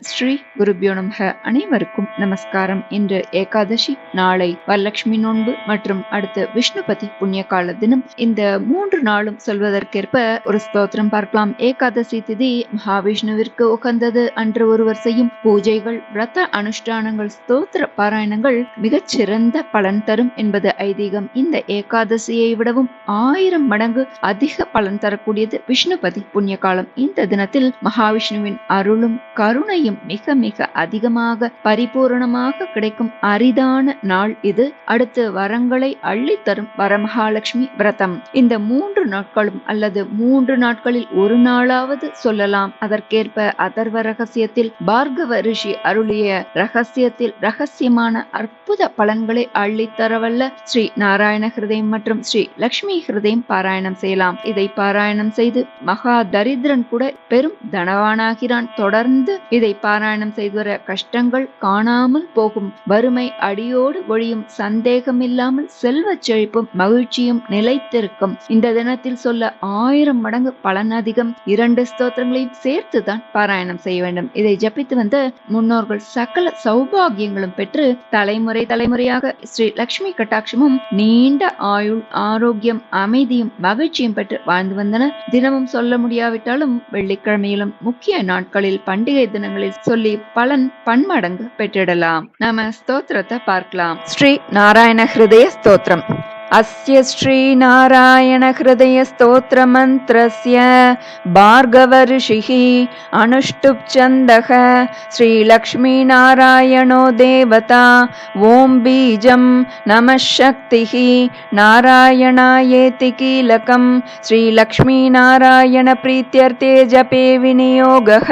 ஸ்ரீ குருபியோ நமக. அனைவருக்கும் நமஸ்காரம். இன்று ஏகாதசி நாளை வரலட்சுமி நோன்பு மற்றும் அடுத்து விஷ்ணுபதி புண்ணிய கால தினம். இந்த மூன்று நாளும் சொல்வதற்கேற்ப ஒரு ஸ்தோத்திரம் பார்க்கலாம். ஏகாதசி திதி மகாவிஷ்ணுவிற்கு உகந்தது. அன்று ஒருவர் செய்யும் பூஜைகள் விரத அனுஷ்டானங்கள் ஸ்தோத்திர பாராயணங்கள் மிகச்சிறந்த பலன் தரும் என்பது ஐதீகம். இந்த ஏகாதசியை விடவும் ஆயிரம் மடங்கு அதிக பலன் தரக்கூடியது விஷ்ணுபதி புண்ணிய காலம் இந்த தினத்தில் மகாவிஷ்ணுவின் அருளும் கருணையும் மிக மிக அதிகமாக பரிபூரணமாக கிடைக்கும் அரிதான நாள் இது. அடுத்து வரங்களை அள்ளித்தரும் வரமகாலட்சுமி விரதம். இந்த மூன்று நாட்களும் அல்லது மூன்று நாட்களில் ஒரு நாளாவது சொல்லலாம். அதற்கேற்ப அதர்வ ரகசியத்தில் பார்கவ ரிஷி அருளிய ரகசியத்தில் ரகசியமான அற்புத பலன்களை அள்ளித்தரவல்ல ஸ்ரீ நாராயண ஹிருதயம் மற்றும் ஸ்ரீ லக்ஷ்மி ஹிருதயம் பாராயணம் செய்யலாம். இதை பாராயணம் செய்து மகா தரித்திரன் கூட பெரும் தனவானாகிறான். தொடர்ந்து இதை பாராயணம் செய்து வர கஷ்டங்கள் காணாமல் போகும். வறுமை அடியோடு ஒழியும் சந்தேகமில்லாமல் செல்வ செழிப்பும் மகிழ்ச்சியும் நிலைத்திருக்கும். இந்த தினத்தில் சொல்ல ஆயிரம் மடங்கு பலன் அதிகம். இரண்டு ஸ்தோத்திரங்களையும் சேர்த்துதான் பாராயணம் செய்ய வேண்டும். இதை ஜபித்து வந்த முன்னோர்கள் சகல சௌபாகியங்களும் பெற்று தலைமுறை தலைமுறையாக ஸ்ரீ லக்ஷ்மி கட்டாட்சமும் நீண்ட ஆயுள் ஆரோக்கியம் அமைதியும் மகிழ்ச்சியும் பெற்று வாழ்ந்து வந்தனர் தினமும் சொல்ல முடியாவிட்டாலும் வெள்ளிக்கிழமையிலும் முக்கிய நாட்களில் பண்டிகை தினங்களில் சொல்லி பலன் பன்மடங்கு பெற்றிடலாம் நாம ஸ்தோத்திரத்தை பார்க்கலாம் ஸ்ரீ நாராயண ஹிருதய ஸ்தோத்திரம் अस्य श्रीनारायणहृदयस्तोत्रमन्त्रस्य भार्गवऋषिः अनुष्टुप्छन्दः श्रीलक्ष्मीनारायणो देवता ॐ बीजं नमः शक्तिः नारायणायेति कीलकं श्रीलक्ष्मीनारायणप्रीत्यर्थे जपे विनियोगः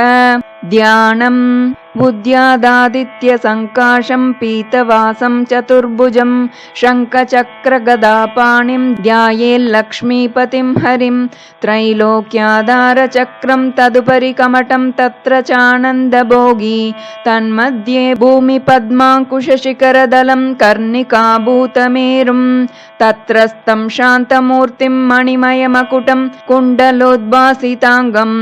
ध्यानम् बुद्ध्यादादित्यसङ्काशं पीतवासं चतुर्भुजं शङ्खचक्रगदापाणिं ध्यायेल्लक्ष्मीपतिं हरिं त्रैलोक्याधारचक्रं तदुपरि कमटं तत्र चानन्दभोगी तन्मध्ये भूमिपद्माङ्कुशशिखरदलं कर्णिकाभूतमेरुं तत्रस्तं शान्तमूर्तिं मणिमयमकुटं कुण्डलोद्भासिताङ्गं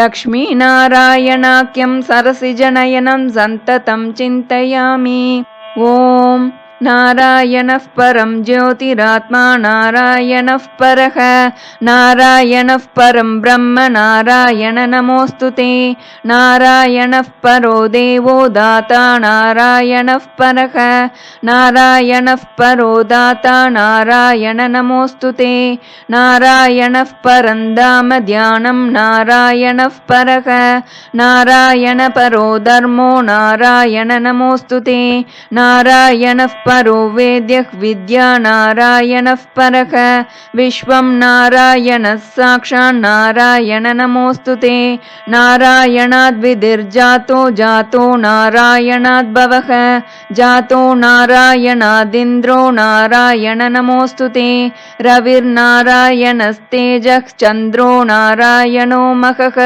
लक्ष्मीनारायणाख्यं सरसिजनय सन्ततं चिन्तयामि। ॐ नारायणः परं ज्योतिरात्मा नारायणः परः नारायणः परं ब्रह्म नारायण नमोऽस्तु ते नारायणः परो देवो दाता नारायणः परः नारायणः परो दाता नारायण नमोऽस्तु ते नारायणः परं धाम ध्यानं नारायणः परः नारायण परो धर्मो नारायण नमोऽस्तु ते नारायणः परो वेद्यः विद्या नारायणः परः विश्वं नारायणः साक्षान्नारायण नमोऽस्तु ते नारायणाद्विधिर्जातो जातो नारायणाद्भवः जातो नारायणादिन्द्रो नारायण नमोऽस्तु ते रविर्नारायणस्तेजः चन्द्रो नारायणो महः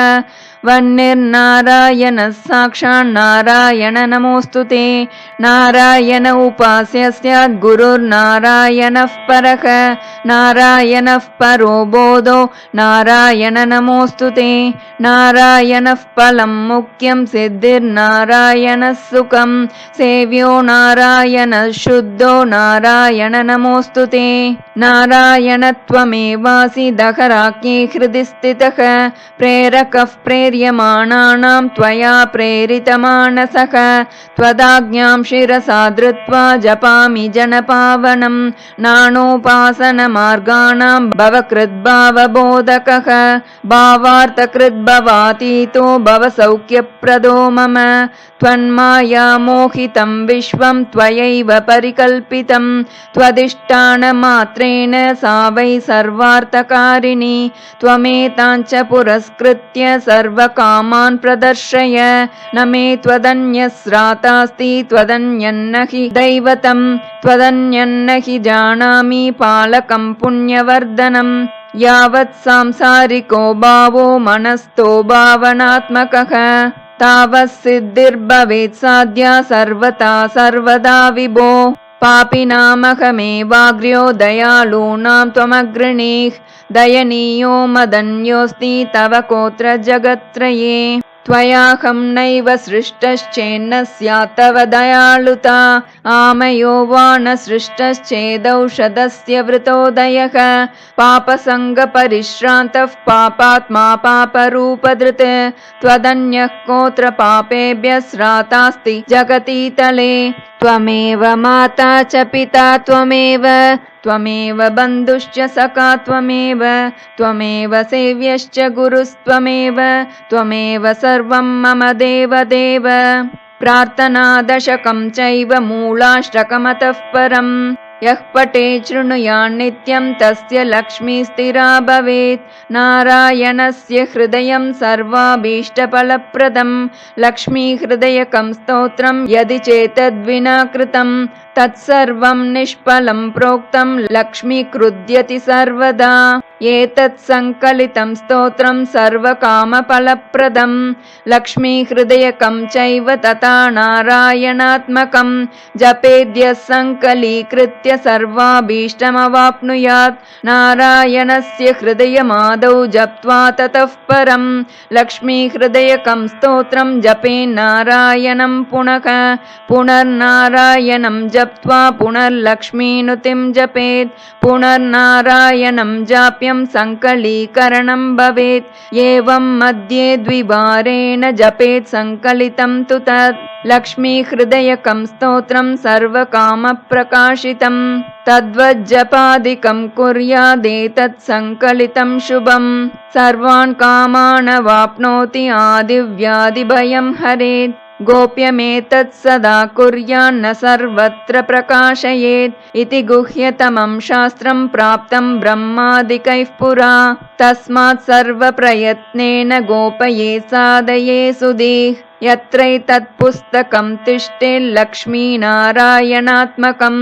वह्निर्नारायणः साक्षान्नारायण नमोऽस्तु ते नारायण उपास्य स्यात् गुरुर्नारायणः परः नारायणः परो बोधो नारायण नमोऽस्तु ते नारायणः फलं मुख्यं सिद्धिर्नारायणः सुखं सेव्यो नारायणः शुद्धो नारायण नमोऽस्तु ते नारायणत्वमेवासि दहराज्ञे हृदि स्थितः प्रेरकः प्रेर त्वया प्रेरितमानसः त्वदाज्ञां शिरसा धृत्वा जपामि जनपावनं नानोपासनमार्गाणां भवकृद्भावबोधकः भावार्थकृद्भवातीतो भवसौख्यप्रदो मम त्वन्माया मोहितं विश्वं त्वयैव परिकल्पितं त्वदिष्टानमात्रेण सा वै सर्वार्थकारिणी त्वमेताञ्च पुरस्कृत्य सर्वकामान् प्रदर्शय। न मे त्वदन्यस्रातास्ति त्वदन्यन्न हि दैवतं त्वदन्यन्न हि जानामि पालकं पुण्यवर्धनम् यावत् सांसारिको भावो मनस्थो भावनात्मकः। तावत् सिद्धिर्भवेत् साध्या सर्वथा सर्वदा विभो पापिनामहमेवाग्र्यो दयालूनां त्वमग्रणीः दयनीयो मदन्योऽस्ति तव कोत्र जगत्त्रये त्वयाहं नैव सृष्टश्चेन्न स्यात् तव दयालुता। आमयो वा न सृष्टश्चेदौषधस्य वृतोदयः। पापसङ्गपरिश्रान्तः पापात्मा पापरूपधृत्। त्वदन्यः कोत्र पापेभ्यः स्रातास्ति जगतीतले। त्वमेव माता च पिता त्वमेव त्वमेव बन्धुश्च सखा त्वमेव त्वमेव सेव्यश्च गुरुस्त्वमेव त्वमेव सर्वं मम देवदेव। प्रार्थनादशकं चैव मूलाष्टकमतः परम् यः पटे शृणुयान्नित्यं तस्य लक्ष्मीस्थिरा भवेत्। नारायणस्य हृदयं सर्वाभीष्टफलप्रदं लक्ष्मीहृदयकं स्तोत्रं यदि चेतद्विना कृतं तत्सर्वं निष्फलं प्रोक्तं लक्ष्मीकृद्यति सर्वदा। एतत् सङ्कलितं स्तोत्रं सर्वकामफलप्रदं लक्ष्मीहृदयकं चैव तथा नारायणात्मकं जपेद्यः सङ्कलीकृत्य सर्वाभीष्टमवाप्नुयात्। नारायणस्य हृदयमादौ जप्त्वा ततः परं लक्ष्मीहृदयकं स्तोत्रं जपेन्नारायणं पुनः। पुनर्नारायणं जप्त्वा पुनर्लक्ष्मीनुतिं जपेत्। पुनर्नारायणं जाप्यं सङ्कलीकरणं भवेत्। एवं मध्ये द्विवारेण जपेत् सङ्कलितं तु तत्। लक्ष्मीहृदयकं स्तोत्रं सर्वकामप्रकाशितम्। तद्वज्जपादिकं कुर्यादेतत् सङ्कलितं शुभम्। सर्वान् कामानवाप्नोति आदिव्याधिभयं हरेत् गोप्यमेतत् सदा कुर्यान्न सर्वत्र प्रकाशयेत् इति गुह्यतमं शास्त्रं प्राप्तं ब्रह्मादिकैः पुरा। तस्मात् सर्वप्रयत्नेन गोपये साधये सुधीः। यत्रैतत्पुस्तकं तिष्ठेल्लक्ष्मीनारायणात्मकं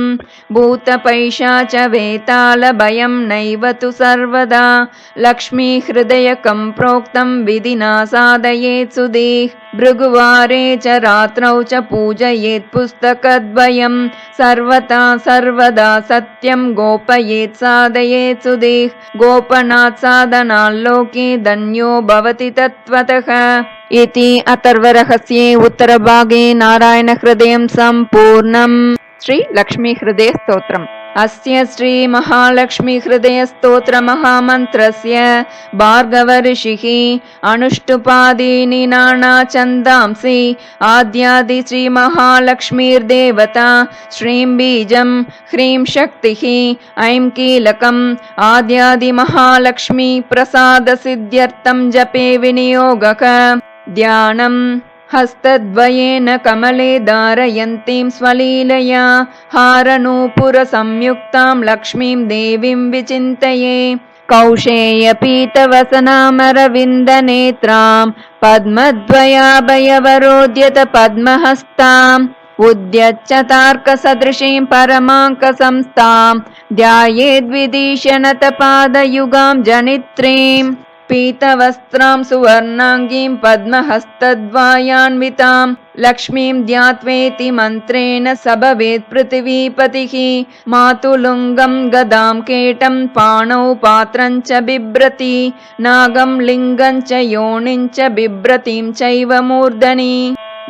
भूतपैशा च वेतालभयं नैव तु सर्वदा। लक्ष्मीहृदयकं प्रोक्तं विधिना साधयेत् सुधीः भृगुवारे च रात्रौ च पूजयेत् पुस्तकद्वयं सर्वथा सर्वदा सत्यं गोपयेत् साधयेत् सुधीः गोपनात् साधनाल्लोके धन्यो भवति तत्त्वतः। इति अथर्वरहस्ये उत्तरभागे नारायणहृदयं सम्पूर्णम्। श्रीलक्ष्मीहृदयस्तोत्रम् अस्य श्रीमहालक्ष्मीहृदयस्तोत्रमहामन्त्रस्य भार्गवऋषिः अनुष्टुपादीनि नानाचन्दांसि आद्यादि श्रीमहालक्ष्मीर्देवता श्रीं बीजं ह्रीं शक्तिः ऐं कीलकम् आद्यादिमहालक्ष्मी प्रसादसिद्ध्यर्थं जपे विनियोगः ध्यानम् हस्तद्वयेन कमले धारयन्तीं स्वलीलया हारनूपुरसंयुक्तां लक्ष्मीं देवीं विचिन्तये। कौशेयपीतवसनामरविन्दनेत्रां पद्मद्वयाभयवरोद्यत पद्महस्ताम् उद्यच्चतार्कसदृशीं परमाङ्कसंस्थां ध्यायेद्विदीशनतपादयुगां जनित्रीम् पीतवस्त्रां सुवर्णाङ्गीं पद्महस्तद्वायान्वितां लक्ष्मीं ध्यात्वेति मन्त्रेण स भवेत् पृथिवीपतिः मातुलुङ्गं गदां केटं पाणौ पात्रं च बिभ्रति नागं लिङ्गं च योनिं च बिभ्रतीं चैव मूर्धनि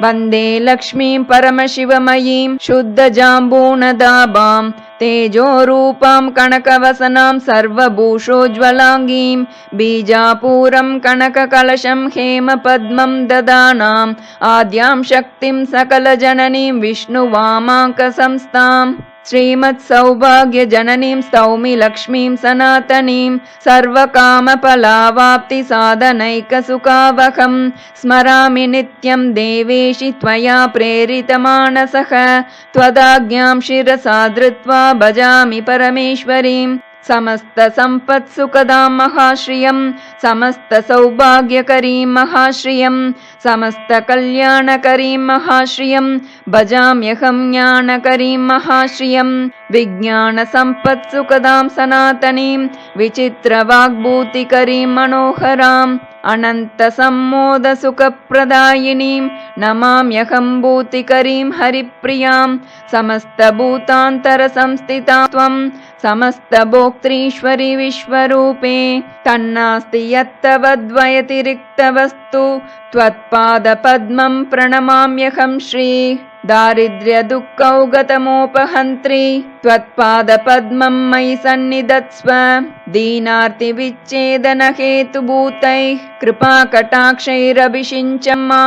वन्दे लक्ष्मीं परमशिवमयीं शुद्धजाम्बूनदाबां तेजोरूपां कनकवसनां सर्वभूषोज्ज्वलाङ्गीं बीजापूरं कनककलशं हेमपद्मं ददानाम् आद्यां शक्तिं सकलजननीं विष्णुवामाङ्कसंस्थाम् श्रीमत्सौभाग्यजननीं स्तौमि लक्ष्मीं सनातनीं सर्वकामफलावाप्तिसाधनैकसुखावहं। स्मरामि नित्यं देवेशि त्वया प्रेरितमानसः। त्वदाज्ञां शिरसा धृत्वा भजामि परमेश्वरीम् समस्तसम्पत्सुखदां महाश्रियं समस्तसौभाग्यकरीं महाश्रियं समस्तकल्याणकरीं महाश्रियं भजाम्यहं ज्ञानकरीं महाश्रियं विज्ञानसम्पत्सुखदां सनातनीं विचित्रवाग्भूतिकरीं मनोहराम् अनन्तसम्मोदसुखप्रदायिनीं नमाम्यहं भूतिकरीं हरिप्रियां समस्तभूतान्तरसंस्थिता त्वं समस्तभोक्तृश्वरि विश्वरूपे तन्नास्ति यत्तवद्वयतिरिक्तवस्तु त्वत्पादपद्मं प्रणमाम्यहं श्री दारिद्र्यदुःखौगतमोपहन्त्रि त्वत्पादपद्मं मयि सन्निधत्स्व। दीनार्तिविच्छेदनहेतुभूतैः कृपाकटाक्षैरभिषिञ्चं मा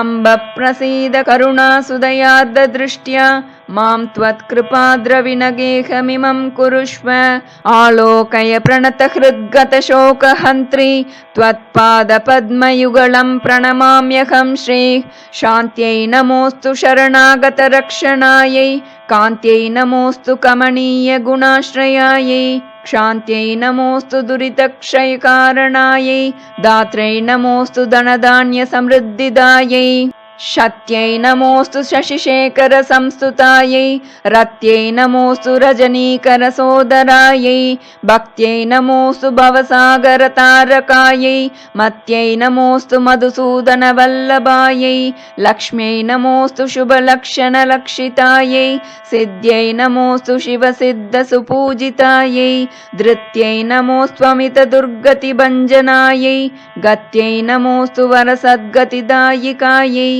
अम्ब प्रसीद करुणासुदयार्ददृष्ट्या मां त्वत्कृपाद्रविनगेहमिमं कुरुष्व। आलोकय प्रणतहृद्गतशोकहन्त्रि। त्वत्पादपद्मयुगलं प्रणमाम्यहं श्री। शान्त्यै नमोऽस्तु शरणागतरक्षणायै। कान्त्यै नमोऽस्तु कमनीयगुणाश्रयायै। क्षान्त्यै नमोऽस्तु दुरितक्षयकारणायै। दात्रै नमोऽस्तु धनधान्यसमृद्धिदायै शत्यै नमोऽस्तु शशिशेखरसंस्तुतायै रत्यै नमोऽस्तु रजनीकरसोदरायै भक्त्यै नमोऽस्तु भवसागरतारकायै मत्यै नमोऽस्तु मधुसूदनवल्लभायै लक्ष्म्यै नमोऽस्तु शुभलक्षणलक्षितायै सिद्ध्यै नमोऽस्तु शिवसिद्धसुपूजितायै धृत्यै नमोऽस्त्वमितदुर्गतिभञ्जनायै गत्यै नमोऽस्तु वरसद्गतिदायिकायै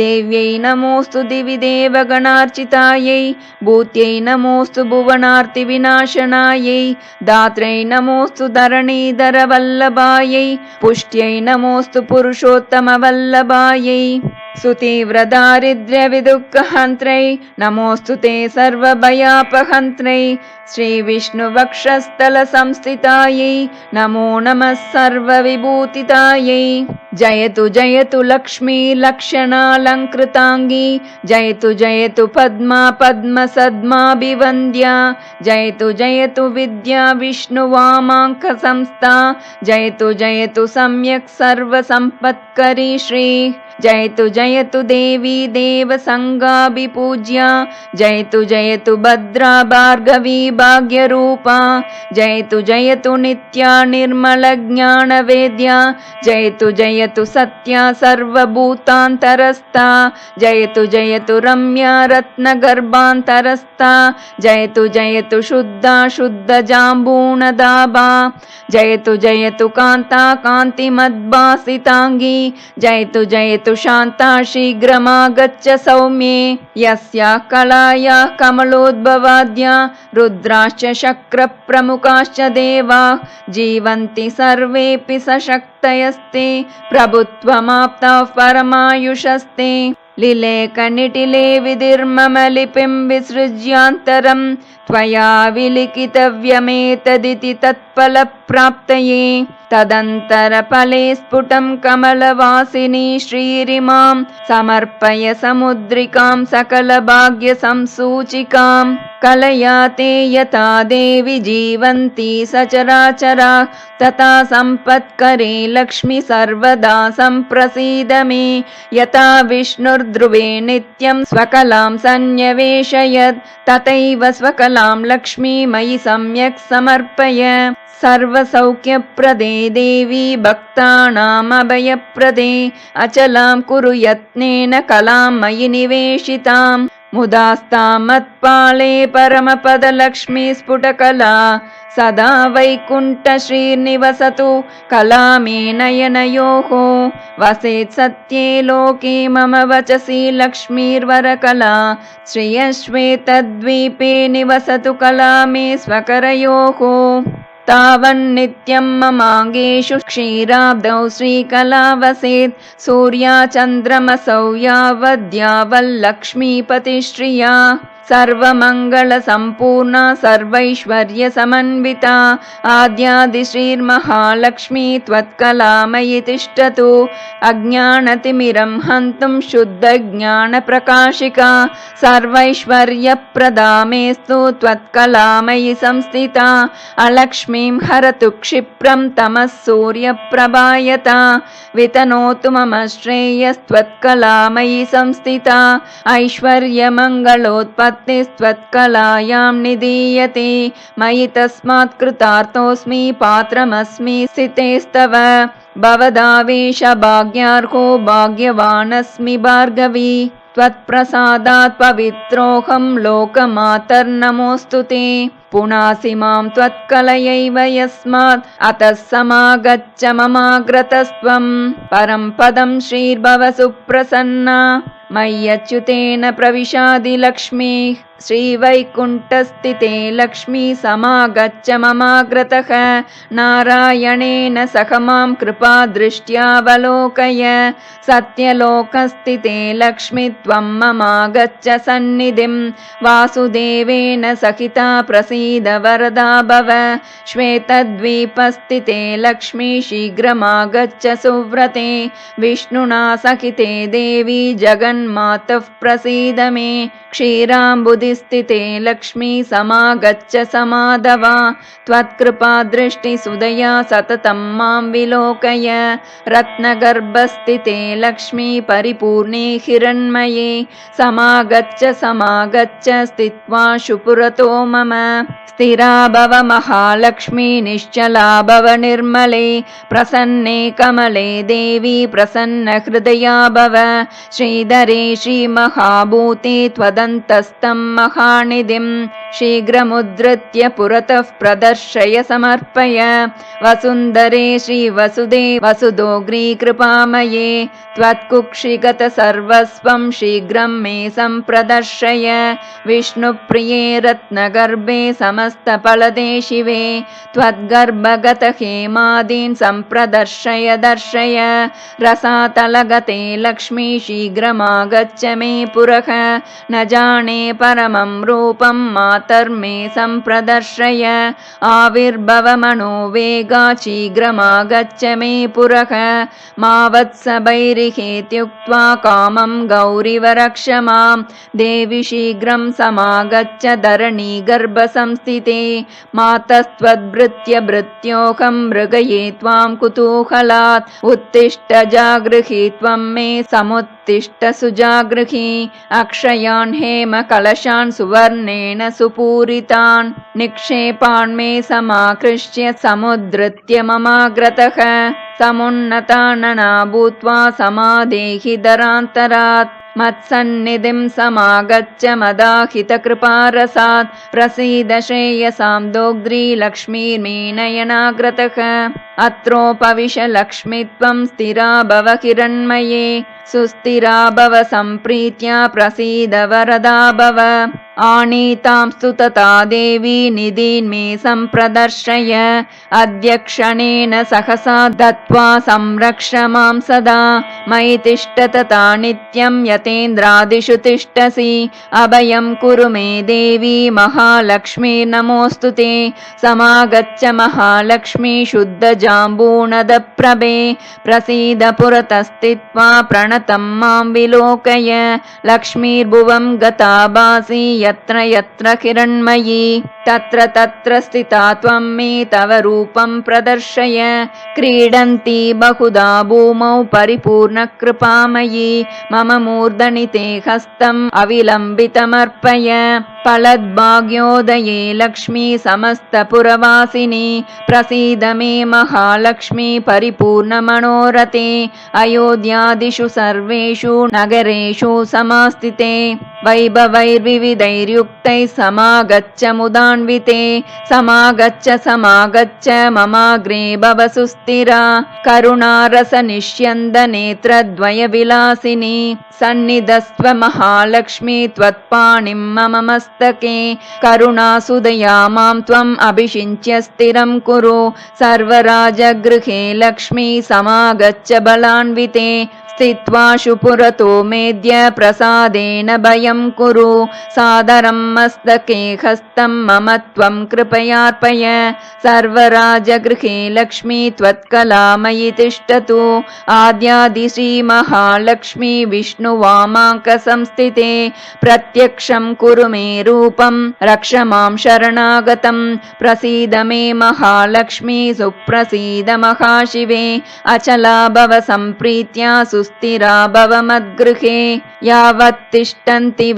देव्यै नमोऽस्तु दिवि देवगणार्चितायै भूत्यै नमोऽस्तु भुवनार्तिविनाशनायै दात्रै नमोऽस्तु धरणीधरवल्लभायै पुष्ट्यै नमोऽस्तु पुरुषोत्तमवल्लभायै सुतीव्रदारिद्र्यविदुःखहन्त्रै नमोऽस्तु ते सर्वभयापहन्त्रै। श्रीविष्णुवक्षस्थलसंस्थितायै नमो नमः सर्वविभूतितायै। जयतु जयतु लक्ष्मी लक्षणालङ्कृताङ्गी। जयतु जयतु पद्मा पद्मसद्माभिवन्द्या। जयतु जयतु विद्या विष्णुवामाङ्कसंस्था जयतु जयतु सम्यक् सर्वसम्पत्करी श्री जयतु जयतु देवी देवसङ्गाभिपूज्या जयतु जयतु भद्रा भार्गवी भाग्यरूपा जयतु जयतु नित्या निर्मलज्ञानवेद्या जयतु जयतु सत्या सर्वभूतान्तरस्था जयतु जयतु रम्या रत्नगर्भान्तरस्था जयतु जयतु शुद्धा शुद्धजाम्बूणदाभा जयतु जयतु कान्ता कान्तिमद्भासिताङ्गी जयतु जयतु शान्ता शीघ्रमागच्छ सौम्ये। यस्याः कलायाः कमलोद्भवाद्या रुद्राश्च शक्रप्रमुखाश्च देवाः। जीवन्ति सर्वेऽपि सशक्तयस्ते प्रभुत्वमाप्ताः परमायुषस्ते। लिलेकनिटिले विधिर्मम लिपिं विसृज्यान्तरं त्वया विलिखितव्यमेतदिति तत्फलप्राप्तये तदन्तरफले स्फुटं कमलवासिनी श्रीरिमां। समर्पय समुद्रिकां सकलभाग्यसंसूचिकाम् कलया ते यथा देवि जीवन्ति सचराचरा। तथा सम्पत्करे लक्ष्मि सर्वदा सम्प्रसीद मे। यथा विष्णुर्ध्रुवे नित्यं स्वकलां सन्न्यवेशयत् तथैव स्वकलां लक्ष्मी मयि सम्यक् समर्पय सर्वसौख्यप्रदे देवी भक्तानामभयप्रदे अचलां कुरु यत्नेन कलां मयि निवेशिताम् मुदास्तामत्पाले परमपदलक्ष्मी स्फुटकला सदा वैकुण्ठश्रीर्निवसतु कला मे नयनयोः। वसेत् सत्ये लोके मम वचसि लक्ष्मीर्वरकला श्रियश्वेतद्वीपे निवसतु कला मे स्वकरयोः तावन्नित्यं ममाङ्गेषु क्षीराब्दौ श्रीकला वसेत् सूर्या चन्द्रमसौ यावद्यावल्लक्ष्मीपतिश्रिया सर्वमङ्गलसम्पूर्णा सर्वैश्वर्यसमन्विता आद्यादिश्रीर्महालक्ष्मी त्वत्कलामयि तिष्ठतु। अज्ञानतिमिरं हन्तुं शुद्धज्ञानप्रकाशिका सर्वैश्वर्यप्रदा मेस्तु त्वत्कलामयि संस्थिता। अलक्ष्मीं हरतु क्षिप्रं तमः सूर्यप्रभायता। वितनोतु मम श्रेयस्त्वत्कलामयि संस्थिता। ऐश्वर्यमङ्गलोत्पत् निदीयते मयि तस्मात् कृतार्थोऽस्मि पात्रमस्मि स्थितेस्तव। भवदावेश भाग्यार्हो भाग्यवानस्मि भार्गवी। त्वत्प्रसादात् पवित्रोऽहं लोकमातर्नमोऽस्तु ते। पुनासि मां त्वत्कलयैव यस्मात् अतः समागच्छ ममाग्रतस्त्वं। परं पदं श्रीर्भव सुप्रसन्ना मय्यच्युतेन प्रविशादिलक्ष्मीः श्रीवैकुण्ठस्थिते लक्ष्मी समागच्छ ममाग्रतः। नारायणेन सह मां कृपादृष्ट्यावलोकय सत्यलोकस्थिते लक्ष्मी त्वं ममागच्छ सन्निधिं। वासुदेवेन सहिता प्रसीद वरदा भव। श्वेतद्वीपस्थिते लक्ष्मी शीघ्रमागच्छ सुव्रते। विष्णुना सहिते देवी जगन्मातः प्रसीद मे क्षीराम्बुधिस्थिते लक्ष्मी समागच्छ समाधवा त्वत्कृपादृष्टिसुदया सततं मां विलोकय। रत्नगर्भस्थिते लक्ष्मी परिपूर्णे हिरण्मये समागच्छ समागच्छ स्थित्वा शुपुरतो मम। स्थिरा भव महालक्ष्मी निश्चला भव निर्मले प्रसन्ने कमले देवी प्रसन्नहृदया भव। श्रीधरे श्रीमहाभूते त्वदन्तस्तं महानिधिं शीघ्रमुद्धृत्य पुरतः प्रदर्शय समर्पय। वसुन्धरे श्रीवसुदे वसुदोग्रीकृपामये त्वत्कुक्षिगतसर्वस्वं शीघ्रं मे सम्प्रदर्शय। विष्णुप्रिये रत्नगर्भे समस्तफलदे शिवे। त्वद्गर्भगत हेमादीन् सम्प्रदर्शय दर्शय। रसातलगते लक्ष्मी शीघ्रमागच्छ मे पुरः। न जाने परमं रूपं मातर्मे सम्प्रदर्शय। आविर्भवमनोवेगा शीघ्रमागच्छ मे पुरः मा वत्सभैरिहेत्युक्त्वा कामं गौरिवरक्ष मां देवि शीघ्रं समागच्छ धरणी गर्भसंस्थिते। मातस्त्वद्भृत्य भृत्योऽहं मृगये त्वां कुतूहलात्। उत्तिष्ठ जागृहि त्वं मे समुत्तिष्ठ सुजागृहि। अक्षयान् हेम कलशान् सुवर्णेन सुपूरितान् निक्षेपान् मे समाकृष्य समुद्धृत्य ममाग्रतः। समुन्नतानना भूत्वा समादेहि दरान्तरात्। मत्सन्निधिं समागच्छ मदाहितकृपारसात्। प्रसीद श्रेयसां दोग्ध्री लक्ष्मीर्मीनयनाग्रतः। अत्रोपविश लक्ष्मी त्वं स्थिरा भव किरण्मये सुस्थिरा भव सम्प्रीत्या प्रसीद वरदा भव आनीतां स्तुतता देवी निधीन्मे सम्प्रदर्शय। अध्यक्षणेन सहसा दत्त्वा संरक्ष मां सदा। मयि तिष्ठ तथा नित्यं यतेन्द्रादिषु तिष्ठसि। अभयं कुरु मे देवी महालक्ष्मी नमोऽस्तु ते। समागच्छ महालक्ष्मी शुद्धजाम्बूनदप्रभे प्रसीद पुरतस्थित्वा प्रणतं मां विलोकय लक्ष्मीर्भुवं गता भासि यत्र यत्र किरण्मयी तत्र तत्र स्थिता त्वं मे तव रूपं प्रदर्शय। क्रीडन्ती बहुधा भूमौ परिपूर्णकृपामयी। मम मूर्धनि ते हस्तम् अविलम्बितमर्पय। फलद्भाग्योदये लक्ष्मी समस्तपुरवासिनी प्रसीद मे महालक्ष्मी परिपूर्णमनोरथे। अयोध्यादिषु सर्वेषु नगरेषु समास्थिते वैभवैर्विविधैर्युक्तैः समागच्छ मुदान्विते समागच्छ समागच्छ ममाग्रे भव सुस्थिरा करुणारसनिष्यन्दनेत्रद्वयविलासिनी सन्निधस्त्व महालक्ष्मी त्वत्पाणिं मम मस्तके। करुणासुदया मां त्वम् अभिषिञ्च्य स्थिरं कुरु। सर्वराजगृहे लक्ष्मी समागच्छ बलान्विते स्थित्वा शुपुरतो मेद्य प्रसादेन भयं कुरु। सादरं मस्तके हस्तं मम त्वं कृपयार्पय। सर्वराजगृहे लक्ष्मी त्वत्कलामयि तिष्ठतु। आद्यादिश्रीमहालक्ष्मी विष्णुवामाङ्कसंस्थिते प्रत्यक्षं कुरु मे रूपं रक्ष मां शरणागतं। प्रसीद मे महालक्ष्मी सुप्रसीद महाशिवे। अचला भव सम्प्रीत्या सुस् सुस्थिरा भव मद्गृहे यावत्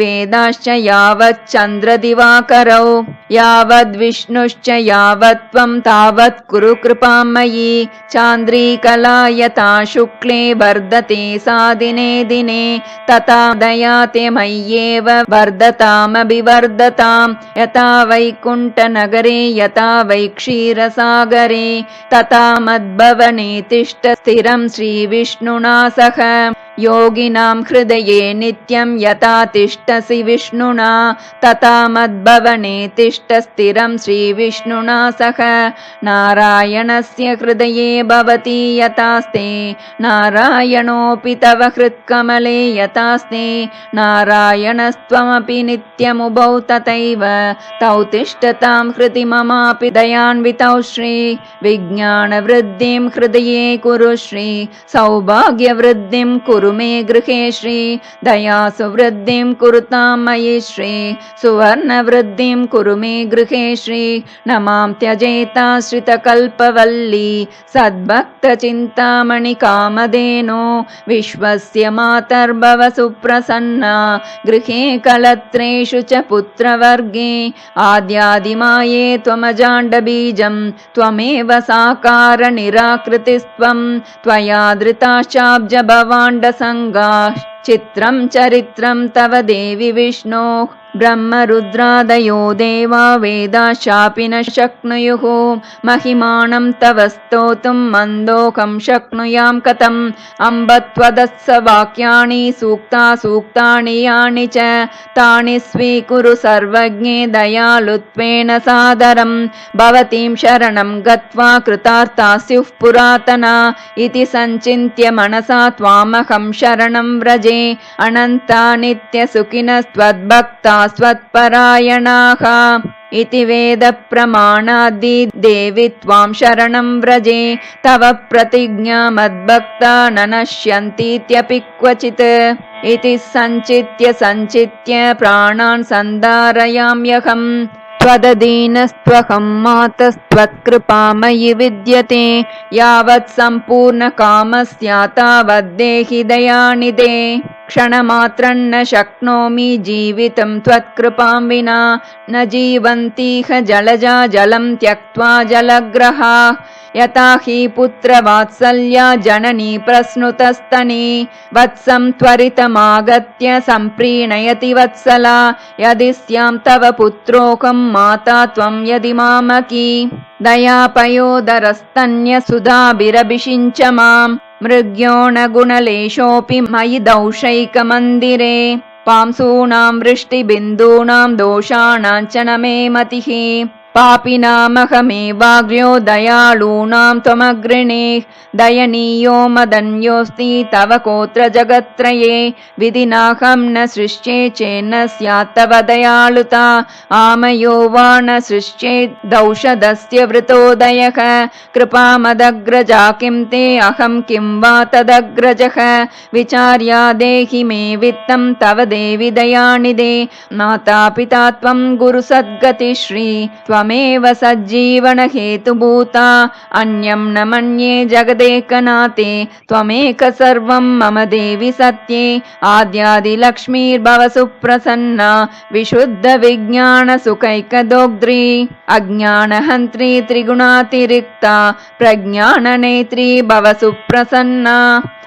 वेदाश्च यावच्चन्द्रदिवाकरौ यावद्विष्णुश्च यावत् त्वं तावत् कुरु कृपां मयि। चान्द्रीकला यथा शुक्ले वर्धते सा दिने दिने तथा दयाते मय्येव वर्धतामभिवर्धताम् यथा वैकुण्ठनगरे यथा वै क्षीरसागरे तथा मद्भवने तिष्ठ स्थिरं श्रीविष्णुना सह வணக்கம் योगिनां हृदये नित्यं यथा तिष्ठसि विष्णुना तथा मद्भवने तिष्ठ स्थिरं श्रीविष्णुना सह। नारायणस्य हृदये भवति यथास्ते नारायणोऽपि तव हृत्कमले यथास्ते नारायणस्त्वमपि नित्यमुभौ तथैव। तौ तिष्ठतां हृदि ममापि दयान्वितौ श्री विज्ञानवृद्धिं हृदये कुरु श्री सौभाग्यवृद्धिं कुरु मे गृहे श्री दयासु वृद्धिं कुरुतां मयि श्री सुवर्णवृद्धिं कुरु मे गृहे श्री न मां त्यजेताश्रितकल्पवल्ली सद्भक्तचिन्तामणिकामधेनो विश्वस्य मातर्भव सुप्रसन्ना गृहे कलत्रेषु च पुत्रवर्गे आद्यादिमाये त्वमजाण्डबीजं त्वमेव साकारनिराकृतिस्त्वं त्वया धृताश्चाब्ज भवाण्डसङ्गाः चित्रं चरित्रं तव देवि विष्णोः ब्रह्मरुद्रादयो देवा वेदाशापि न शक्नुयुः। महिमानं तव स्तोतुं मन्दोकं शक्नुयां कथम्। अम्ब त्वदत्स वाक्यानि सूक्ता सूक्तानि यानि च। तानि स्वीकुरु सर्वज्ञे दयालुत्वेन सादरं भवतीं शरणं गत्वा कृतार्था स्युः पुरातना। इति सञ्चिन्त्य मनसा त्वामहं शरणं व्रजे। अनन्ता नित्यसुखिनस्त्वद्भक्ता स्वत्परायणाः इति वेदप्रमाणादि देवि त्वां शरणं व्रजे तव प्रतिज्ञा मद्भक्ता न नश्यन्तीत्यपि क्वचित्। इति सञ्चित्य सञ्चित्य प्राणान् सन्धारयाम्यहम्। त्वदधीनस्त्वहं मातस्त्वत्कृपा मयि विद्यते यावत् सम्पूर्णकामस्या तावद्देहि दयानिदे क्षणमात्रं न शक्नोमि जीवितं त्वत्कृपां विना। न जीवन्तीह जलजा जलं त्यक्त्वा जलग्रहा। यथा हि पुत्रवात्सल्या जननी प्रस्नुतस्तनी वत्सं त्वरितमागत्य सम्प्रीणयति वत्सला। यदि स्यां तव पुत्रोऽहं माता त्वं यदि मामकी। दयापयोदरस्तन्यसुधाभिरभिषिञ्च माम् मृग्योणगुणलेशोऽपि मयि दौशैकमन्दिरे पांसूनां वृष्टिबिन्दूनां दोषाणां च न मे मतिः पापिनामहमेवाग्र्यो दयालूनां त्वमग्रिणे दयनीयो मदन्योऽस्ति तव कोत्र जगत्त्रये विधिनाहं न सृष्टे चेन्न स्यात् तव दयालुता आमयो वा न सृष्टेदौषधस्य वृतोदयः कृपामदग्रजा किं ते अहं किं वा तदग्रजः विचार्या देहि मे वित्तं तव देवि दयानिदे माता पिता त्वं गुरुसद्गतिश्री त्वमेव सज्जीवनहेतुभूता अन्यं न मन्ये जगदेकनाथे त्वमेक सर्वं मम देवि सत्ये आद्यादिलक्ष्मीर्भव सुप्रसन्ना विशुद्धविज्ञानसुखैकदोग्ध्री अज्ञानहन्त्री त्रिगुणातिरिक्ता प्रज्ञाननेत्री भव सुप्रसन्ना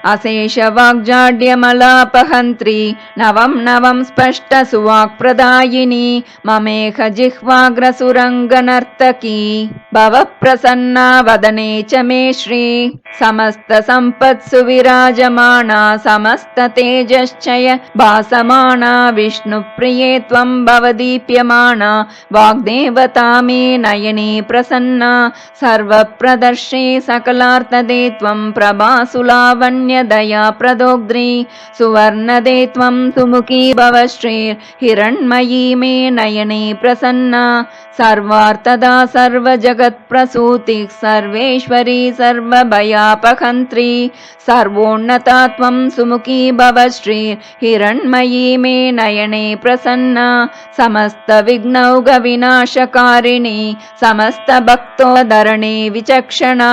अशेषवाग्जाड्यमलापहन्त्री। नवं नवं स्पष्टसुवाक्प्रदायिनी। ममेह जिह्वाग्रसुरङ्गनर्तकी। भव प्रसन्ना वदने च मे श्री। समस्तसम्पत्सु विराजमाना समस्ततेजश्चय भासमाना। विष्णुप्रिये त्वं भवदीप्यमाना। वाग्देवता मे नयने प्रसन्ना। सर्वप्रदर्शे सकलार्थदे त्वं प्रभासुलावण्य दया प्रदोग्ध्री सुवर्णदे त्वं सुमुखी भव श्रीर्हिरण्मयी मे नयने प्रसन्ना सर्वार्थदा सर्वजगत् जगत्प्रसूतिः सर्वेश्वरी सर्वभयापहन्त्री सर्वोन्नता त्वं सुमुखी भव श्री हिरण्मयी मे नयने प्रसन्ना समस्तविघ्नौघविनाशकारिणी समस्तभक्तोदरणे विचक्षणा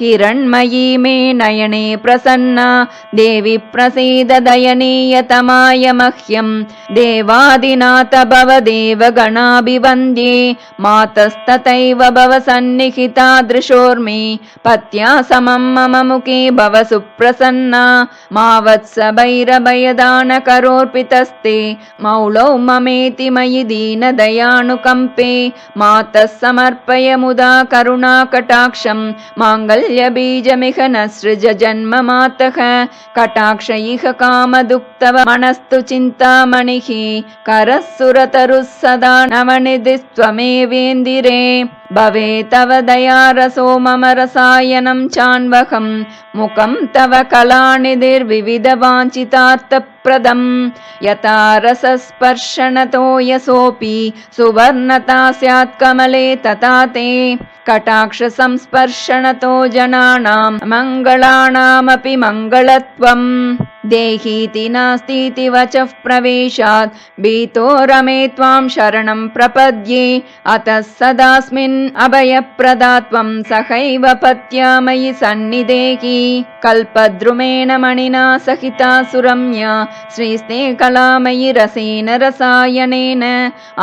हिरण्मयी मे नयने प्रसन्ना देवि प्रसीद दयनीयतमाय मह्यं देवादिनाथ भव देवगणाभिवन्द्ये मातस्तथैव भव सन्निहितादृशोर्मि। पत्या समं मम मुखे भव सुप्रसन्ना मा वत्स भैरभयदानकरोर्पितस्ते मौलौ ममेति मयि दीनदयानुकम्पे मातः समर्पय मुदा करुणाकटाक्षं माङ्गल्यबीजमिह न सृज जन्म मातः कटाक्ष इह कामदुक्तव मनस्तु चिन्तामणिः करः सुरतरुः सदा नवनिधिस्त्वमेवेन्दिरे भवे तव दयारसो मम रसायनं चान्वहं। मुखं तव कलानिधिर्विविधवाञ्छितार्थप्रदम् यथा रसस्पर्शनतो यसोऽपि सुवर्णता स्यात् कमले तथा ते। कटाक्षसंस्पर्शनतो जनानां मङ्गलानामपि मङ्गलत्वम् देहीति नास्तीति वचः प्रवेशात्। भीतो रमे त्वां शरणं प्रपद्ये। अतः सदास्मिन् अभयप्रदा त्वं सहैव पत्या मयि सन्निदेहि कल्पद्रुमेण मणिना सहिता सुरम्या श्रीस्ते कलामयि रसेन रसायनेन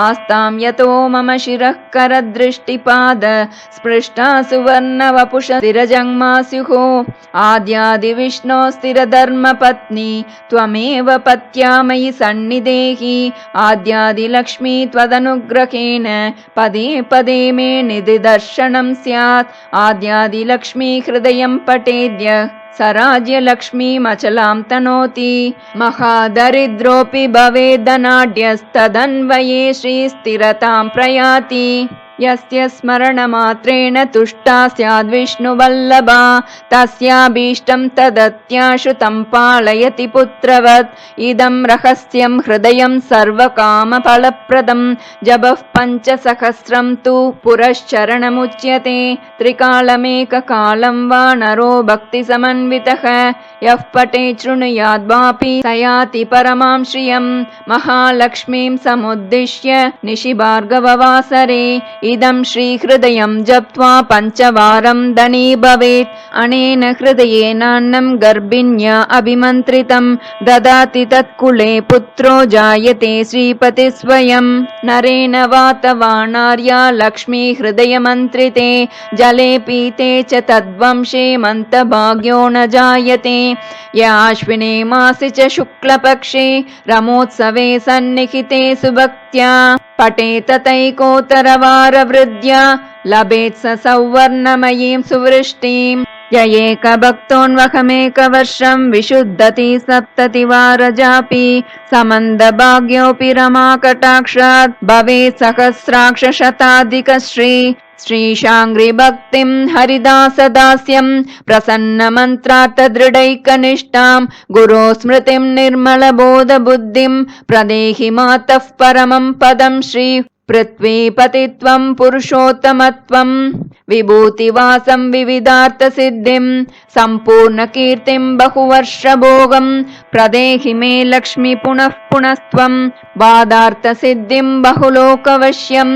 आस्तां यतो मम शिरः करदृष्टिपाद स्पृष्टा सुवर्णवपुष स्थिरजङ्मा स्युः आद्यादिविष्णो स्थिरधर्मपत्नी त्वमेव पत्या मयि सन्निदेहि आद्यादिलक्ष्मी त्वदनुग्रहेण पदे पदे मे निधिदर्शनं स्यात्। आद्यादिलक्ष्मी हृदयं पटेद्य स राज्यलक्ष्मीमचलां तनोति। महादरिद्रोऽपि भवेदनाढ्यस्तदन्वये श्रीस्थिरतां प्रयाति यस्य स्मरणमात्रेण तुष्टा स्याद्विष्णुवल्लभा तस्याभीष्टं तदत्याशु तं पालयति पुत्रवत्। इदं रहस्यं हृदयं सर्वकामफलप्रदं जपः पञ्चसहस्रं तु पुरश्चरणमुच्यते त्रिकालमेककालं वा नरो भक्तिसमन्वितः यः पटे शृणुयाद्वापि स याति परमां श्रियं। महालक्ष्मीं समुद्दिश्य निशिभार्गववासरे श्रीहृदयं जप्त्वा पञ्चवारं धनी भवेत्। अनेन हृदयेनान्नं गर्भिण्या अभिमन्त्रितं। ददाति तत्कुले पुत्रो जायते श्रीपति स्वयं। नरेण वातवाणार्या लक्ष्मी हृदयमन्त्रिते जले पीते च तद्वंशे मन्तभाग्यो न जायते। याश्विने मासि च शुक्लपक्षे रमोत्सवे सन्निहिते सुभक्त्या पठेततैकोत्तरवारवृद्ध्या लभेत् स सौवर्णमयीं सुवृष्टिं य एकभक्तोन्वहमेकवर्षं विशुद्धति सप्ततिवारजापि समन्दभाग्योऽपि रमाकटाक्षात् भवेत् सहस्राक्षशताधिकश्री श्रीशाङ्घ्रिभक्तिं हरिदासदास्यं प्रसन्नमन्त्रार्थदृढैकनिष्ठां गुरो स्मृतिं निर्मलबोधबुद्धिं प्रदेहि मातः परमं पदं श्री पृथ्वीपतित्वं पुरुषोत्तमत्वं विभूतिवासं विविधार्थसिद्धिं सम्पूर्णकीर्तिं बहुवर्षभोगं प्रदेहि मे लक्ष्मी पुनः पुनस्त्वं बाधार्थसिद्धिं बहुलोकवश्यं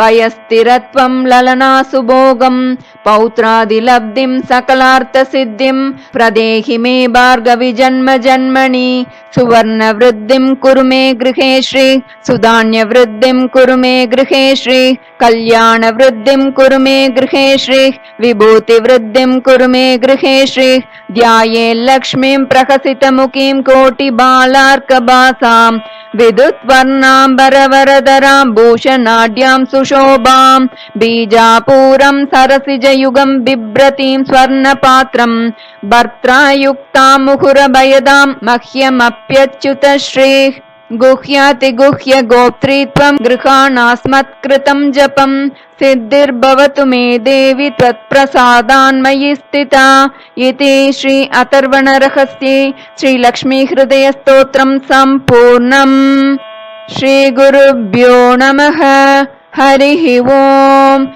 वयस्थिरत्वं ललनासुभोगं पौत्रादिलब्धिं सकलार्थसिद्धिं प्रदेहि मे भार्गवि जन्म जन्मनि सुवर्णवृद्धिं कुरु मे गृहे श्री सुधान्यवृद्धिं कुरु मे गृहे श्री कल्याणवृद्धिं कुरु मे गृहे श्री विभूतिवृद्धिं कुरु मे गृहे श्री ध्याये लक्ष्मीं प्रहसितमुखीं कोटिबालार्कभासाम् विद्युत्वर्णाम्बरवरदरां भूषणाढ्यां सुशोभां बीजापूरं सरसिजयुगं बिभ्रतीं स्वर्णपात्रं भर्त्रायुक्तां मुहुरभयदां मह्यमप्यच्युतश्रीः गुह्यातिगुह्य गोप्त्रीत्वं गृहाणास्मत्कृतं जपं। सिद्धिर्भवतु मे देवि त्वत्प्रसादान्मयि स्थिता। इति श्री अथर्वणरहस्ये श्रीलक्ष्मीहृदयस्तोत्रं सम्पूर्णम्। श्रीगुरुभ्यो नमः। हरिः ओम्